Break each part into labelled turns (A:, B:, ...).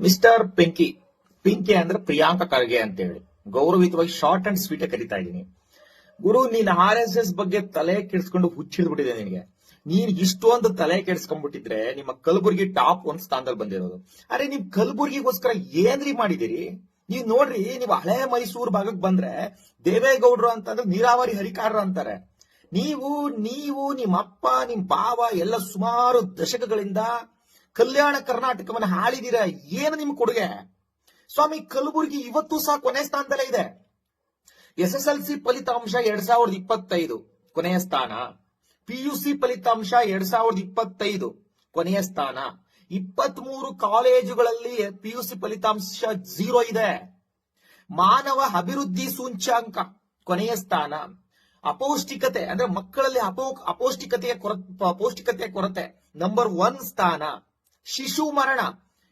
A: Mister Pinki Pinki ಅಂದ್ರೆ ಪ್ರಿಯಾಂಕ ಖರ್ಗೆ ಅಂತ ಹೇಳಿ ಗೌರವಿತವಾಗಿ ಶಾರ್ಟ್ ಅಂಡ್ ಸ್ವೀಟ್ ಕರಿತಾ ಇದ್ದೀನಿ. ಗುರು, ನೀನ್ ಆರ್ ಎಸ್ ಎಸ್ ಬಗ್ಗೆ ತಲೆ ಕೆಡಿಸ್ಕೊಂಡು ಹುಚ್ಚಿಡ್ಬಿಟ್ಟಿದೆ ನಿನಗೆ. ನೀನ್ ಇಷ್ಟೊಂದು ತಲೆ ಕೆಡಿಸ್ಕೊಂಡ್ಬಿಟ್ಟಿದ್ರೆ ನಿಮ್ಮ ಕಲಬುರ್ಗಿ ಟಾಪ್ ಒಂದ್ ಸ್ಥಾನದಲ್ಲಿ ಬಂದಿರೋದು. ಅರೆ, ನೀವ್ ಕಲಬುರ್ಗಿಗೋಸ್ಕರ ಏನ್ರಿ ಮಾಡಿದಿರಿ ನೀವ್ ನೋಡ್ರಿ, ನೀವು ಹಳೆ ಮೈಸೂರು ಭಾಗಕ್ಕೆ ಬಂದ್ರೆ ದೇವೇಗೌಡರು ಅಂತಂದ್ರೆ ನೀರಾವರಿ ಹರಿಕಾರರು ಅಂತಾರೆ. ನೀವು ನೀವು ನಿಮ್ಮ ಅಪ್ಪ ನಿಮ್ ಬಾವ ಎಲ್ಲ ಸುಮಾರು ದಶಕಗಳಿಂದ ಕಲ್ಯಾಣ ಕರ್ನಾಟಕವನ್ನ ಹಾಳಿದಿರ? ಏನು ನಿಮ್ ಕೊಡುಗೆ? ಸ್ವಾಮಿ, ಕಲಬುರಗಿ ಇವತ್ತು ಸಹ ಕೊನೆ ಸ್ಥಾನದಲ್ಲೇ ಇದೆ. ಎಸ್ ಎಸ್ ಎಲ್ ಸಿ ಫಲಿತಾಂಶ ಎರಡ್ ಸಾವಿರದ ಇಪ್ಪತ್ತೈದು, ಕೊನೆಯ ಸ್ಥಾನ. ಪಿಯುಸಿ ಫಲಿತಾಂಶ ಎರಡ್ ಸಾವಿರದ ಇಪ್ಪತ್ತೈದು, ಕೊನೆಯ ಸ್ಥಾನ. ಇಪ್ಪತ್ತ್ ಮೂರು ಕಾಲೇಜುಗಳಲ್ಲಿ ಪಿಯುಸಿ ಫಲಿತಾಂಶ ಝೀರೋ ಇದೆ. ಮಾನವ ಅಭಿವೃದ್ಧಿ ಸೂಚ್ಯಾಂಕ, ಕೊನೆಯ ಸ್ಥಾನ. ಅಪೌಷ್ಟಿಕತೆ, ಅಂದ್ರೆ ಮಕ್ಕಳಲ್ಲಿ ಅಪೌ, ಅಪೌಷ್ಟಿಕತೆಯ ಕೊರ ಪೌಷ್ಟಿಕತೆಯ ಕೊರತೆ. ನಂಬರ್ ಒನ್ ಸ್ಥಾನ. ಶಿಶು ಮರಣ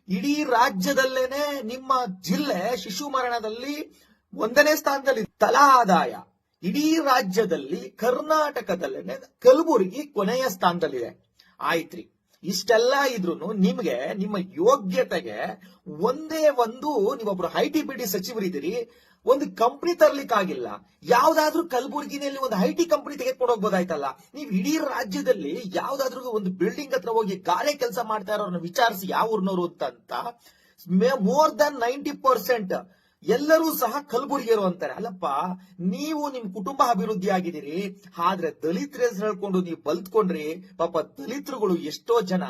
A: ಇಡೀ ರಾಜ್ಯದಲ್ಲೇನೆ ನಿಮ್ಮ ಜಿಲ್ಲೆ ಶಿಶು ಮರಣದಲ್ಲಿ ಒಂದನೇ ಸ್ಥಾನದಲ್ಲಿ ತಲಾ ಆದಾಯ. ಇಡೀ ರಾಜ್ಯದಲ್ಲಿ ಕರ್ನಾಟಕದಲ್ಲೇನೆ ಕಲಬುರಗಿ ಕೊನೆಯ ಸ್ಥಾನದಲ್ಲಿದೆ. ಆಯ್ತ್ರಿ. ಇಷ್ಟೆಲ್ಲ ಇದ್ರು ನಿಮ್ಗೆ, ನಿಮ್ಮ ಯೋಗ್ಯತೆಗೆ ಒಂದೇ ಒಂದು ನೀವೊಬ್ರು ಐ ಟಿ ಬಿ ಸಚಿವರಿದ್ದೀರಿ. ಒಂದು ಕಂಪನಿ ತರ್ಲಿಕ್ಕಾಗಿಲ್ಲ, ಯಾವ್ದಾದ್ರೂ ಕಲಬುರಗಿನಲ್ಲಿ ಒಂದು ಐ ಟಿ ಕಂಪನಿ ತೆಗೆದುಕೊಂಡು ಹೋಗ್ಬೋದಾಯ್ತಲ್ಲ ನೀವು ಇಡೀ ರಾಜ್ಯದಲ್ಲಿ ಯಾವ್ದಾದ್ರೂ ಒಂದು ಬಿಲ್ಡಿಂಗ್ ಹತ್ರ ಹೋಗಿ ಗಾರೆ ಕೆಲಸ ಮಾಡ್ತಾ ಇರೋರನ್ನ ವಿಚಾರಿಸಿ, ಯಾವ ಊರ್ನವರು ಅಂತ ಮೋರ್ ದನ್ ನೈಂಟಿ ಪರ್ಸೆಂಟ್ ಎಲ್ಲರೂ ಸಹ ಕಲಬುರಗಿಯರು ಅಂತಾರೆ. ಅಲ್ಲಪ್ಪ, ನೀವು ನಿಮ್ ಕುಟುಂಬ ಅಭಿವೃದ್ಧಿ ಆಗಿದ್ದೀರಿ ಆದ್ರೆ ದಲಿತರ ಹೆಸರು ಹೇಳ್ಕೊಂಡು ನೀವು ಬಲ್ತ್ಕೊಂಡ್ರಿ, ಪಾಪ ದಲಿತರುಗಳು ಎಷ್ಟೋ ಜನ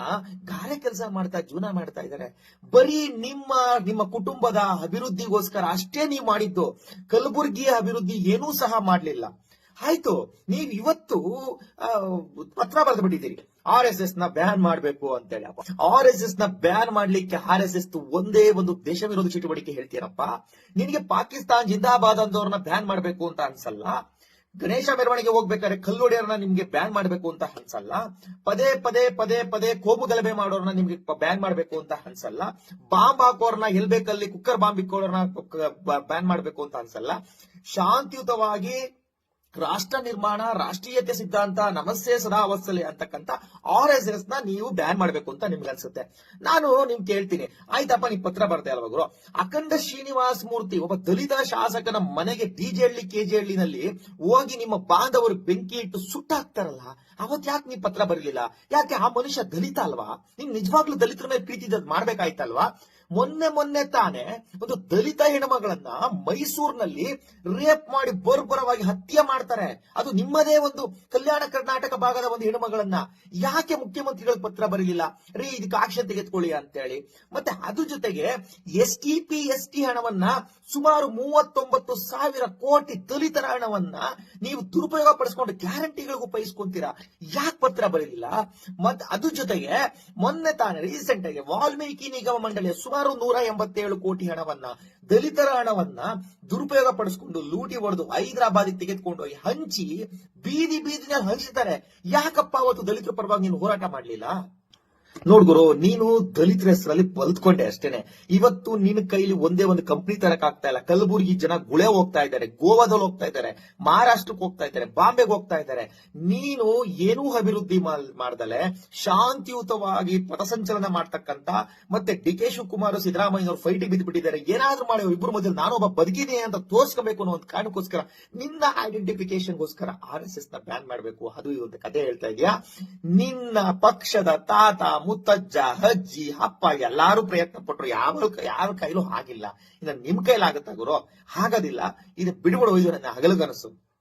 A: ಗಾರೆ ಕೆಲಸ ಮಾಡ್ತಾ, ಜೀವನ ಮಾಡ್ತಾ ಇದ್ದಾರೆ. ಬರೀ ನಿಮ್ಮ ನಿಮ್ಮ ಕುಟುಂಬದ ಅಭಿವೃದ್ಧಿಗೋಸ್ಕರ ಅಷ್ಟೇ ನೀವು ಮಾಡಿದ್ದು, ಕಲಬುರಗಿಯ ಅಭಿವೃದ್ಧಿ ಏನೂ ಸಹ ಮಾಡ್ಲಿಲ್ಲ. ಆಯ್ತು, ನೀವು ಇವತ್ತು ಪತ್ರ ಬರೆದು ಆರ್ ಎಸ್ ಎಸ್ನ ಬ್ಯಾನ್ ಮಾಡಬೇಕು ಅಂತೇಳಿ ಆರ್ ಎಸ್ ಎಸ್ನ ಬ್ಯಾನ್ ಮಾಡ್ಲಿಕ್ಕೆ ಆರ್ ಎಸ್ ಎಸ್ ಒಂದೇ ಒಂದು ದೇಶ ವಿರೋಧಿ ಚಟುವಟಿಕೆ ಹೇಳ್ತೀರಪ್ಪ. ನಿನಗೆ ಪಾಕಿಸ್ತಾನ್ ಜಿಂದಾಬಾದ್ ಅಂತವ್ರನ್ನ ಬ್ಯಾನ್ ಮಾಡಬೇಕು ಅಂತ ಅನ್ಸಲ್ಲ. ಗಣೇಶ ಮೆರವಣಿಗೆ ಹೋಗ್ಬೇಕಾದ್ರೆ ಕಲ್ಲುಡಿಯರನ್ನ ನಿಮ್ಗೆ ಬ್ಯಾನ್ ಮಾಡಬೇಕು ಅಂತ ಅನ್ಸಲ್ಲ. ಪದೇ ಪದೇ ಪದೇ ಪದೇ ಕೋಮು ಗಲಭೆ ಮಾಡೋರ್ನ ನಿಮ್ಗೆ ಬ್ಯಾನ್ ಮಾಡಬೇಕು ಅಂತ ಅನ್ಸಲ್ಲ. ಬಾಂಬ್ ಹಾಕೋರ್ನ ಎಲ್ ಬೇಕಲ್ಲಿ ಕುಕ್ಕರ್ ಬಾಂಬ್ ಇಕ್ಕೋರ್ನ ಬ್ಯಾನ್ ಮಾಡಬೇಕು ಅಂತ ಅನ್ಸಲ್ಲ. ಶಾಂತಿಯುತವಾಗಿ ರಾಷ್ಟ್ರ ನಿರ್ಮಾಣ, ರಾಷ್ಟ್ರೀಯತೆ ಸಿದ್ಧಾಂತ ನಮಸ್ತೆ ಸದಾ ವತ್ಸಲೆ ಅಂತಕ್ಕಂತ ಆರ್ ಎಸ್ ಎಸ್ನ ನೀವು ಬ್ಯಾನ್ ಮಾಡಬೇಕು ಅಂತ ನಿಮ್ಗೆ ಅನ್ಸುತ್ತೆ. ನಾನು ನಿಮ್ ಕೇಳ್ತೀನಿ. ಆಯ್ತಪ್ಪ ನಿಮ್ ಪತ್ರ ಬರ್ತಾ ಅಲ್ವಾ ಗುರು? ಅಖಂಡ ಶ್ರೀನಿವಾಸ ಮೂರ್ತಿ, ಒಬ್ಬ ದಲಿತ ಶಾಸಕನ ಮನೆಗೆ ಡಿಜೆಹಳ್ಳಿ ಕೆಜೆಹಳ್ಳಿನಲ್ಲಿ ಹೋಗಿ ನಿಮ್ಮ ಬಾಂಧವರು ಬೆಂಕಿ ಇಟ್ಟು ಸುಟ್ಟಾಕ್ತಾರಲ್ಲ, ಅವತ್ ಯಾಕೆ ನೀವ್ ಪತ್ರ ಬರಲಿಲ್ಲ? ಯಾಕೆ ಆ ಮನುಷ್ಯ ದಲಿತ ಅಲ್ವಾ? ನಿಮ್ ನಿಜವಾಗ್ಲೂ ದಲಿತರ ಮೇಲೆ ಪ್ರೀತಿ ಮಾಡ್ಬೇಕಾಯ್ತಲ್ವಾ? ಮೊನ್ನೆ ಮೊನ್ನೆ ತಾನೇ ಒಂದು ದಲಿತ ಹೆಣ್ಮಗಳನ್ನ ಮೈಸೂರಿನಲ್ಲಿ ರೇಪ್ ಮಾಡಿ ಬರ್ಬರವಾಗಿ ಹತ್ಯೆ ಮಾಡ್ತಾರೆ. ಅದು ನಿಮ್ಮದೇ ಒಂದು ಕಲ್ಯಾಣ ಕರ್ನಾಟಕ ಭಾಗದ ಒಂದು ಹೆಣ್ಮಗಳನ್ನ ಯಾಕೆ ಮುಖ್ಯಮಂತ್ರಿಗಳ ಪತ್ರ ಬರಲಿಲ್ಲ ರೀ, ಇದಕ್ಕೆ ಆಕ್ಷನ್ ತೆಗೆದುಕೊಳ್ಳಿ ಅಂತೇಳಿ. ಮತ್ತೆ ಅದ್ರ ಜೊತೆಗೆ S T P S T ಹಣವನ್ನ ಸುಮಾರು ಮೂವತ್ತೊಂಬತ್ತು ಸಾವಿರ ಕೋಟಿ ದಲಿತರ ಹಣವನ್ನ ನೀವು ದುರುಪಯೋಗ ಪಡಿಸ್ಕೊಂಡು ಗ್ಯಾರಂಟಿಗಳಿಗೂ ಉಪಯೋಗಿಸ್ಕೊಂತೀರಾ? ಯಾಕೆ ಪತ್ರ ಬರಲಿಲ್ಲ ಮತ್ತೆ ಅದ್ರ ಜೊತೆಗೆ ಮೊನ್ನೆ ತಾನೇ ರೀಸೆಂಟ್ ಆಗಿ ವಾಲ್ಮೀಕಿ ನಿಗಮ ಮಂಡಳಿಯ ಸುಮಾರು ನೂರ ಎಂಬತ್ತೇಳು ಕೋಟಿ ಹಣವನ್ನ, ದಲಿತರ ಹಣವನ್ನ ದುರುಪಯೋಗ ಪಡಿಸ್ಕೊಂಡು ಲೂಟಿ ಹೊಡೆದು ಹೈದರಾಬಾದ್ ತೆಗೆದುಕೊಂಡು ಹೋಗಿ ಹಂಚಿ ಬೀದಿ ಬೀದಿನಲ್ಲಿ ಹಂಚ್ತಾರೆ ಯಾಕಪ್ಪ ಅವತ್ತು ದಲಿತರ ಪರವಾಗಿ ನೀನು ಹೋರಾಟ ಮಾಡ್ಲಿಲ್ಲ? ನೋಡ್ಗುರು ನೀನು ದಲಿತರ ಹೆಸರಲ್ಲಿ ಬಲ್ತ್ಕೊಂಡೆ ಅಷ್ಟೇನೆ. ಇವತ್ತು ನಿನ್ನ ಕೈಲಿ ಒಂದೇ ಒಂದು ಕಂಪ್ನಿ ತರಕ್ ಆಗ್ತಾ ಇಲ್ಲ. ಕಲಬುರಗಿ ಜನ ಗುಳೆ ಹೋಗ್ತಾ ಇದ್ದಾರೆ ಗೋವಾದಲ್ಲಿ ಹೋಗ್ತಾ ಇದ್ದಾರೆ, ಮಹಾರಾಷ್ಟ್ರಕ್ಕೆ ಹೋಗ್ತಾ ಇದ್ದಾರೆ, ಬಾಂಬೆಗೆ ಹೋಗ್ತಾ ಇದ್ದಾರೆ. ನೀನು ಏನೂ ಅಭಿವೃದ್ಧಿ ಮಾಡ್- ಮಾಡ್ದಲೆ, ಶಾಂತಿಯುತವಾಗಿ ಪಥಸಂಚಲನ ಮಾಡ್ತಕ್ಕಂತ ಮತ್ತೆ ಡಿ ಕೆ ಶಿವಕುಮಾರ್, ಸಿದ್ದರಾಮಯ್ಯ ಅವರು ಬಿದ್ದು ಬಿಟ್ಟಿದ್ದಾರೆ ಏನಾದ್ರೂ ಮಾಡಿ ಇಬ್ಬರು ಮಧ್ಯೆ ನಾನೊಬ್ಬ ಬದುಕಿದೆ ಅಂತ ತೋರಿಸ್ಕೋಬೇಕು ಅನ್ನೋ ಒಂದು ಕಾರಣಕ್ಕೋಸ್ಕರ, ನಿನ್ನ ಐಡೆಂಟಿಫಿಕೇಶನ್ಗೋಸ್ಕರ ಆರ್ ಎಸ್ ಎಸ್ನ ಬ್ಯಾನ್ ಮಾಡಬೇಕು. ಅದು ಅಂತ ಕತೆ ಹೇಳ್ತಾ ಇದೆಯಾ. ನಿನ್ನ ಪಕ್ಷದ ತಾತ ಮುತ್ತಜ್ಜ ಅಜ್ಜಿ ಅಪ್ಪ ಎಲ್ಲಾರು ಪ್ರಯತ್ನ ಪಟ್ರು ಯಾವ ಯಾರ ಕೈಲೂ ಆಗಿಲ್ಲ. ಇದನ್ನ ನಿಮ್ ಕೈಲಾಗತ್ತ ಗುರು? ಆಗೋದಿಲ್ಲ ಇದು ಬಿಡುಗಡೆ ನನ್ನ ಹಗಲುಗನಸು.